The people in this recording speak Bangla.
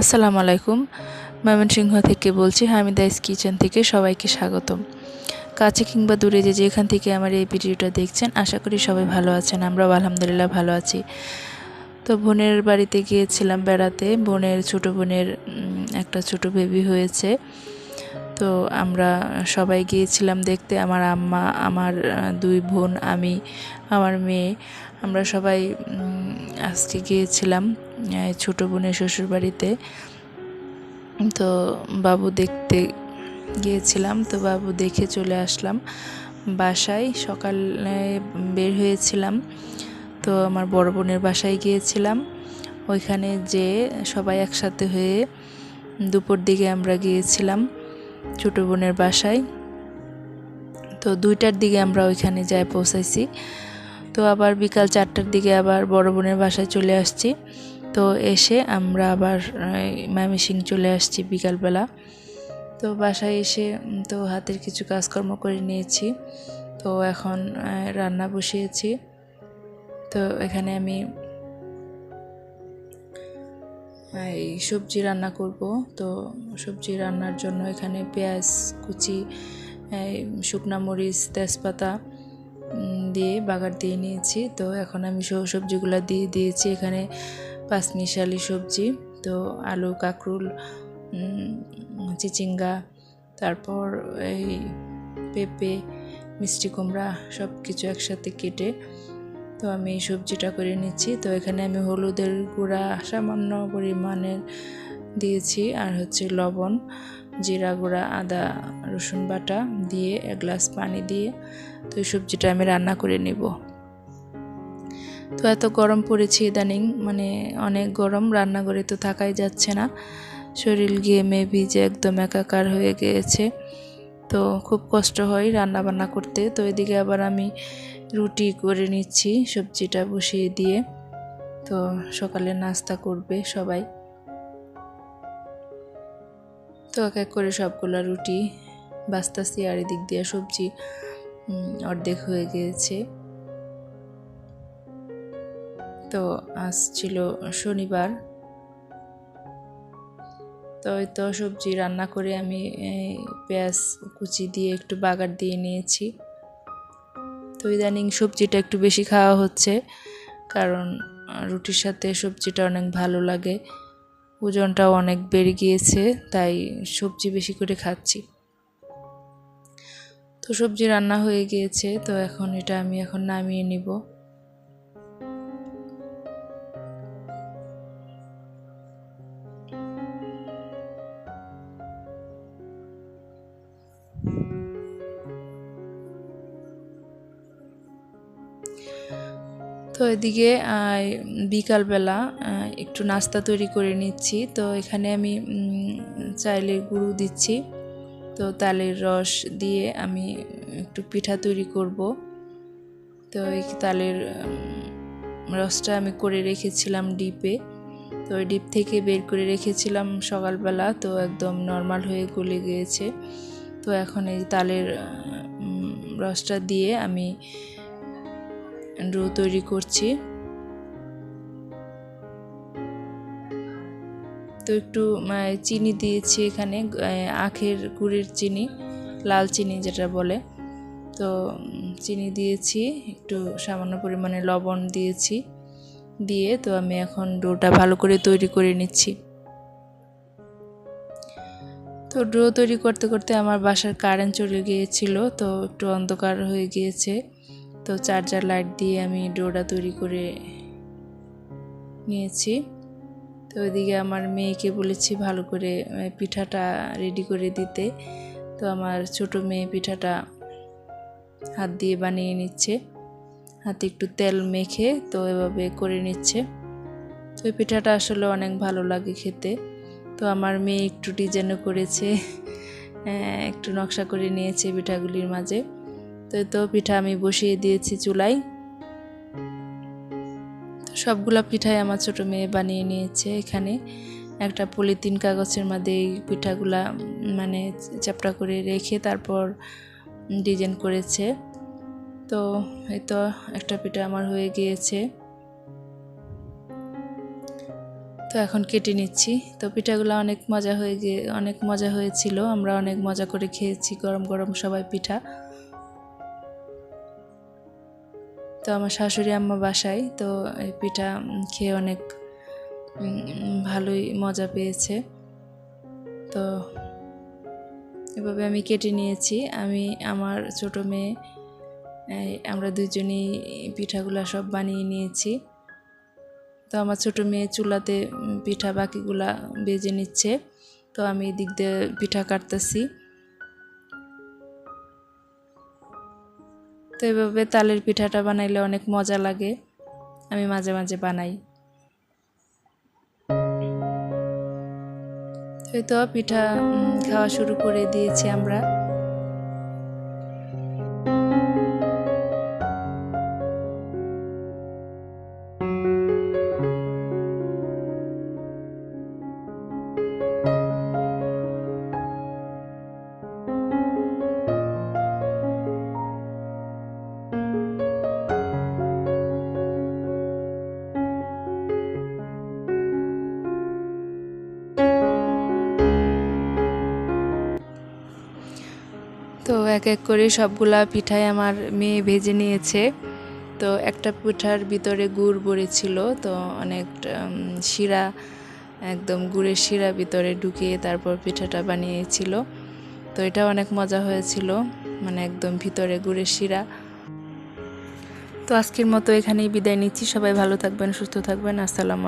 আসসালামু আলাইকুম। ময়মনসিংহ থেকে বলছি হামিদাইস কিচেন থেকে সবাইকে স্বাগতম। কাছে কিংবা দূরে যে যেখান থেকে আমার এই ভিডিওটা দেখছেন, আশা করি সবাই ভালো আছেন, আমরাও আলহামদুলিল্লাহ ভালো আছি। তো বোনের বাড়িতে গিয়েছিলাম বেড়াতে, বোনের, ছোট বোনের একটা ছোট বেবি হয়েছে। তো আমরা সবাই গিয়েছিলাম দেখতে। আমার আম্মা, আমার দুই বোন, আমি, আমার মেয়ে। আমরা সবাই আজকে গিয়েছিলাম ছোটো বোনের শ্বশুর বাড়িতে তো বাবু দেখতে গিয়েছিলাম, তো বাবু দেখে চলে আসলাম বাসায়। সকালে বের হয়েছিলাম, তো আমার বড় বোনের বাসায় গিয়েছিলাম। ওইখানে যে সবাই একসাথে হয়ে দুপুর দিকে আমরা গিয়েছিলাম। ছোটো বোনের বাসায়। তো দুইটার দিকে আমরা ওইখানে যাই পৌঁছাইছি। তো আবার বিকাল চারটার দিকে আবার বড় বোনের বাসায় চলে আসছি। তো এসে আমরা আবার মামিসিং চলে আসছি বিকালবেলা। তো বাসায় এসে তো হাতের কিছু কাজকর্ম করে নিয়েছি। তো এখন রান্না বসিয়েছি। তো এখানে আমি এই সবজি রান্না করব। তো সবজি রান্নার জন্য এখানে পেঁয়াজ, কুচি শুকনা মরিচ, তেজপাতা দিয়ে বাগার দিয়ে নিয়েছি। তো এখন আমি সবজিগুলো দিয়ে দিয়েছি এখানে পাঁচমিশালি সবজি, তো আলু, কাঁকরুল চিচিঙ্গা, তারপর এই পেঁপে, মিষ্টি কুমড়া সব কিছু একসাথে কেটে তো আমি সবজিটা করে নিচ্ছি। তো এখানে আমি হলুদের গুঁড়া সামান্য পরিমাণের দিয়েছি আর হচ্ছে লবণ, জিরা গুঁড়া, আদা, রসুন বাটা দিয়ে এক গ্লাস পানি দিয়ে তো সবজিটা আমি রান্না করে নেব। তো এত গরম পড়েছে ইদানিং মানে অনেক গরম, রান্নাঘরে তো থাকাই যাচ্ছে না। শরীর গিয়ে মে ভিজে একদম একাকার হয়ে গিয়েছে। তো খুব কষ্ট হয় রান্না বান্না করতে। তো এদিকে আবার আমি রুটি করে নিচ্ছি সবজিটা বসিয়ে দিয়ে। তো সকালে নাস্তা করবে সবাই। তো এক এক করে সবগুলো রুটি বাস্তাছি আর এদিক দিয়ে সবজি অর্ধেক হয়ে গিয়েছে তো আজ ছিল শনিবার। তো ওই তো সবজি রান্না করে আমি পেঁয়াজ কুচি দিয়ে একটু বাগার দিয়ে নিয়েছি। তো ইদানিং সবজিটা একটু বেশি খাওয়া হচ্ছে, কারণ রুটির সাথে সবজিটা অনেক ভালো লাগে। ওজনটাও অনেক বেড়ে গিয়েছে, তাই সবজি বেশি করে খাচ্ছি। তো সবজি রান্না হয়ে গিয়েছে, তো এখন এটা আমি এখন নামিয়ে নিব। তো এদিকে বিকালবেলা একটু নাস্তা তৈরি করে নিচ্ছি। তো এখানে আমি চাইলে গুঁড়ো দিচ্ছি। তো তালের রস দিয়ে আমি একটু পিঠা তৈরি করব। তো এই তালের রসটা আমি করে রেখেছিলাম ডিপে। তো ওই ডিপ থেকে বের করে রেখেছিলাম সকালবেলা। তো একদম নর্মাল হয়ে গলে গিয়েছে। তো এখন এই তালের রসটা দিয়ে আমি ডো তৈরি করছি। তো একটু চিনি দিয়েছি এখানে আখের গুড়ের চিনি, লাল চিনি যেটা বলে। তো চিনি দিয়েছি, একটু সামান্য পরিমাণে লবণ দিয়েছি। দিয়ে তো আমি এখন ডোটা ভালো করে তৈরি করে নিচ্ছি। তো ডো তৈরি করতে করতে আমার বাসার কারেন্ট চলে গিয়েছিল, তো একটু অন্ধকার হয়ে গিয়েছে। তো চার্জার লাইট দিয়ে আমি ডোটা তৈরি করে নিয়েছি। তো ওইদিকে আমার মেয়েকে বলেছি ভালো করে পিঠাটা রেডি করে দিতে। তো আমার ছোট মেয়ে পিঠাটা হাত দিয়ে বানিয়ে নিচ্ছে। হাতে একটু তেল মেখে তো এভাবে করে নিচ্ছে। তো পিঠাটা আসলে অনেক ভালো লাগে খেতে। তো আমার মেয়ে একটু ডিজাইনও করেছে একটু নকশা করে নিয়েছে পিঠাগুলির মাঝে। তো তো পিঠা আমি বসিয়ে দিয়েছি চুলায়। সবগুলা পিঠাই আমার ছোট মেয়ে বানিয়ে নিয়েছে এখানে। একটা পলিথিন কাগজের মধ্যে এই পিঠাগুলা মানে চাপড়া করে রেখে তারপর ডিজাইন করেছে। তো এই তো একটা পিঠা আমার হয়ে গিয়েছে। তো এখন কেটে নিচ্ছি। তো পিঠাগুলো অনেক মজা হয়ে গিয়ে অনেক মজা হয়েছিল। আমরা অনেক মজা করে খেয়েছি গরম গরম সবাই পিঠা। তো আমার শাশুড়ি আম্মা বাসায়, তো এই পিঠা খেয়ে অনেক ভালোই মজা পেয়েছে। তো এভাবে আমি কেটে নিয়েছি। আমি, আমার ছোট মেয়ে আমরা দুজনেই পিঠাগুলো সব বানিয়ে নিয়েছি। তো আমার ছোট মেয়ে চুলাতে পিঠা বাকিগুলা বেজে নিচ্ছে। তো আমি এদিক দিয়ে পিঠা কাটতেছি। তো এভাবে তালের পিঠাটা বানাইলে অনেক মজা লাগে। আমি মাঝে মাঝে বানাই। তো পিঠা খাওয়া শুরু করে দিয়েছি আমরা। তো এক এক করে সবগুলা পিঠাই আমার মেয়ে ভেজে নিয়েছে। তো একটা পিঠার ভিতরে গুড় ভরেছিল তো অনেক শিরা, একদম গুড়ের শিরা ভিতরে ঢুকিয়ে তারপর পিঠাটা বানিয়েছিল। তো এটা অনেক মজা হয়েছিল মানে একদম ভিতরে গুড়ের শিরা। তো আজকের মতো এখানেই বিদায় নিচ্ছি, সবাই ভালো থাকবেন, সুস্থ থাকবেন, আসসালামু